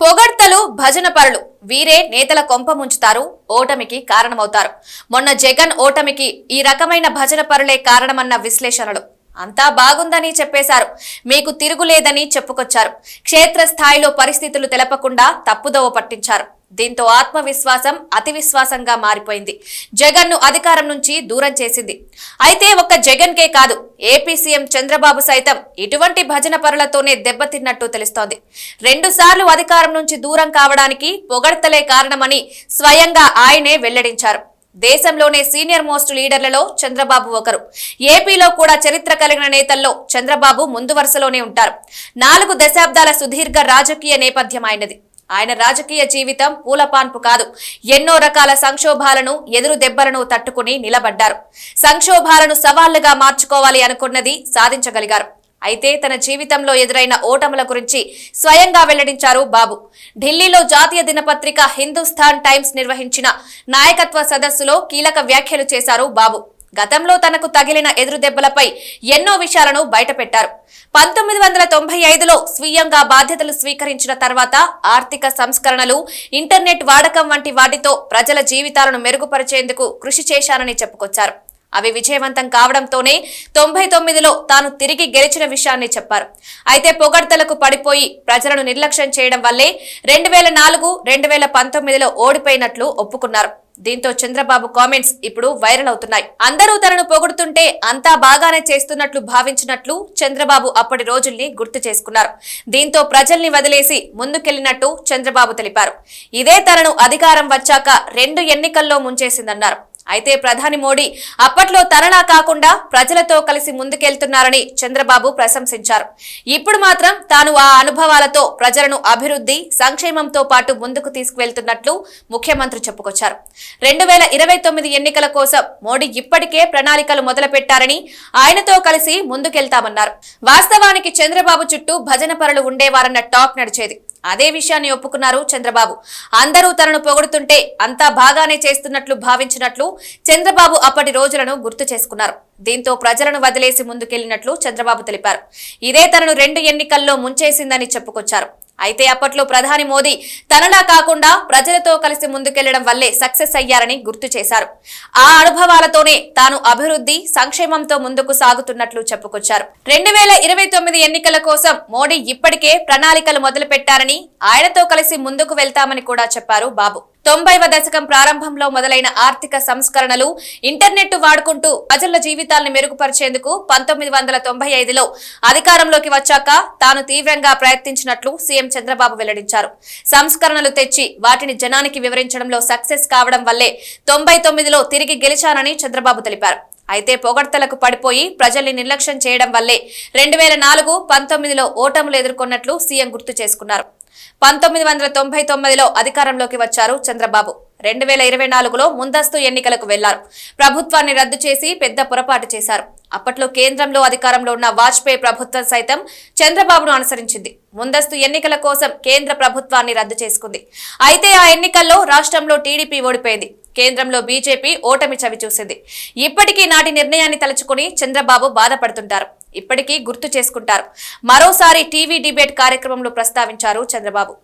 పొగడ్తలు భజన పరులు. వీరే నేతల కొంప ముంచుతారు ఓటమికి కారణమవుతారు. మొన్న జగన్ ఓటమికి ఈ రకమైన భజన పరులే కారణమన్న విశ్లేషణలు. అంతా బాగుందని చెప్పేశారు. మీకు తిరుగులేదని చెప్పుకొచ్చారు. క్షేత్రస్థాయిలో పరిస్థితులు తెలపకుండా తప్పుదోవ పట్టించారు. దీంతో ఆత్మవిశ్వాసం అతి విశ్వాసంగా మారిపోయింది. జగన్ను అధికారం నుంచి దూరం చేసింది. అయితే ఒక్క జగన్ కే కాదు ఏపీ సీఎం చంద్రబాబు సైతం ఇటువంటి భజన పరులతోనే దెబ్బతిన్నట్టు తెలుస్తోంది. రెండు సార్లు అధికారం నుంచి దూరం కావడానికి పొగడ్తలే కారణమని స్వయంగా ఆయనే వెల్లడించారు. దేశంలోనే సీనియర్ మోస్ట్ లీడర్లలో చంద్రబాబు ఒకరు. ఏపీలో కూడా చరిత్ర కలిగిన నేతల్లో చంద్రబాబు ముందు వరుసలోనే ఉంటారు. నాలుగు దశాబ్దాల సుదీర్ఘ రాజకీయ నేపథ్యం ఆయనది. ఆయన రాజకీయ జీవితం పూలపాన్పు కాదు. ఎన్నో రకాల సంక్షోభాలను ఎదురు దెబ్బలను తట్టుకుని నిలబడ్డారు. సంక్షోభాలను సవాళ్ళుగా మార్చుకోవాలి అనుకున్నది సాధించగలిగారు. అయితే తన జీవితంలో ఎదురైన ఓటముల గురించి స్వయంగా వెల్లడించారు బాబు. ఢిల్లీలో జాతీయ దినపత్రిక హిందుస్థాన్ టైమ్స్ నిర్వహించిన నాయకత్వ సదస్సులో కీలక వ్యాఖ్యలు చేశారు బాబు. గతంలో తనకు తగిలిన ఎదురు దెబ్బలపై ఎన్నో విషయాలను బయటపెట్టారు. పంతొమ్మిది వందల తొంభై ఐదులో స్వీయంగా బాధ్యతలు స్వీకరించిన తర్వాత ఆర్థిక సంస్కరణలు ఇంటర్నెట్ వాడకం వంటి వాటితో ప్రజల జీవితాలను మెరుగుపరిచేందుకు కృషి చేశానని చెప్పుకొచ్చారు. అవి విజయవంతం కావడంతోనే తొంభై తొమ్మిదిలో తాను తిరిగి గెలిచిన విషయాన్ని చెప్పారు. అయితే పొగడ్తలకు పడిపోయి ప్రజలను నిర్లక్ష్యం చేయడం వల్లే రెండు వేల నాలుగు రెండు వేల పంతొమ్మిదిలో ఓడిపోయినట్లు ఒప్పుకున్నారు. దీంతో చంద్రబాబు కామెంట్స్ ఇప్పుడు వైరల్ అవుతున్నాయి. అందరూ తనను పొగుడుతుంటే అంతా బాగానే చేస్తున్నట్లు భావించినట్లు చంద్రబాబు అప్పటి రోజుల్ని గుర్తు చేసుకున్నారు. దీంతో ప్రజల్ని వదిలేసి ముందుకెళ్ళినట్టు చంద్రబాబు తెలిపారు. ఇదే తనను అధికారం వచ్చాక రెండు ఎన్నికల్లో ముంచేసిందన్నారు. అయితే ప్రధాని మోడీ అప్పట్లో తనలా కాకుండా ప్రజలతో కలిసి ముందుకెళ్తున్నారని చంద్రబాబు ప్రశంసించారు. ఇప్పుడు మాత్రం తాను ఆ అనుభవాలతో ప్రజలను అభివృద్ధి సంక్షేమంతో పాటు ముందుకు తీసుకువెళ్తున్నట్లు ముఖ్యమంత్రి చెప్పుకొచ్చారు. రెండు వేల ఇరవై తొమ్మిది ఎన్నికల కోసం మోడీ ఇప్పటికే ప్రణాళికలు మొదలుపెట్టారని ఆయనతో కలిసి ముందుకెళ్తామన్నారు. వాస్తవానికి చంద్రబాబు చుట్టూ భజన పరులు ఉండేవారన్న టాక్ నడిచేది. అదే విషయాన్ని ఒప్పుకున్నారు చంద్రబాబు. అందరూ తనను పొగుడుతుంటే అంతా బాగానే చేస్తున్నట్లు భావించినట్లు చంద్రబాబు అప్పటి రోజులను గుర్తు చేసుకున్నారు. దీంతో ప్రజలను వదిలేసి ముందుకెళ్ళినట్లు చంద్రబాబు తెలిపారు. ఇదే తనను రెండు ఎన్నికల్లో ముంచేసిందని చెప్పుకొచ్చారు. అయితే అప్పట్లో ప్రధాని మోదీ తనలా కాకుండా ప్రజలతో కలిసి ముందుకెళ్ళడం వల్లే సక్సెస్ అయ్యారని గుర్తు చేశారు. ఆ అనుభవాలతోనే తాను అభివృద్ధి సంక్షేమంతో ముందుకు సాగుతున్నట్లు చెప్పుకొచ్చారు. రెండు వేల ఇరవై తొమ్మిది ఎన్నికల కోసం మోడీ ఇప్పటికే ప్రణాళికలు మొదలుపెట్టారని ఆయనతో కలిసి ముందుకు వెళ్తామని కూడా చెప్పారు బాబు. తొంభైవ దశకం ప్రారంభంలో మొదలైన ఆర్థిక సంస్కరణలు ఇంటర్నెట్ వాడుకుంటూ ప్రజల జీవితాలను మెరుగుపరిచేందుకు పంతొమ్మిది వందల తొంభై ఐదులో అధికారంలోకి వచ్చాక తాను తీవ్రంగా ప్రయత్నించినట్లు సీఎం చంద్రబాబు వెల్లడించారు. సంస్కరణలు తెచ్చి వాటిని జనానికి వివరించడంలో సక్సెస్ కావడం వల్లే తొంభై తొమ్మిదిలో తిరిగి గెలిచానని చంద్రబాబు తెలిపారు. అయితే పొగడ్తలకు పడిపోయి ప్రజల్ని నిర్లక్ష్యం చేయడం వల్లే రెండు వేల నాలుగు పంతొమ్మిదిలో ఓటములు ఎదుర్కొన్నట్లు సీఎం గుర్తు చేసుకున్నారు. పంతొమ్మిది వందల తొంభై తొమ్మిదిలో అధికారంలోకి వచ్చారు చంద్రబాబు. రెండు వేల ఇరవై నాలుగులో ముందస్తు ఎన్నికలకు వెళ్ళారు. ప్రభుత్వాన్ని రద్దు చేసి పెద్ద పొరపాటు చేశారు. అప్పట్లో కేంద్రంలో అధికారంలో ఉన్న వాజ్పేయి ప్రభుత్వం సైతం చంద్రబాబును అనుసరించింది. ముందస్తు ఎన్నికల కోసం కేంద్ర ప్రభుత్వాన్ని రద్దు చేసుకుంది. అయితే ఆ ఎన్నికల్లో రాష్ట్రంలో టీడీపీ ఓడిపోయింది. కేంద్రంలో బీజేపీ ఓటమి చవి చూసింది. ఇప్పటికీ నాటి నిర్ణయాన్ని తలుచుకుని చంద్రబాబు బాధపడుతుంటారు. ఇప్పటికీ గుర్తు చేసుకుంటారు. మరోసారి టీవీ డిబేట్ కార్యక్రమంలో ప్రస్తావించారు చంద్రబాబు.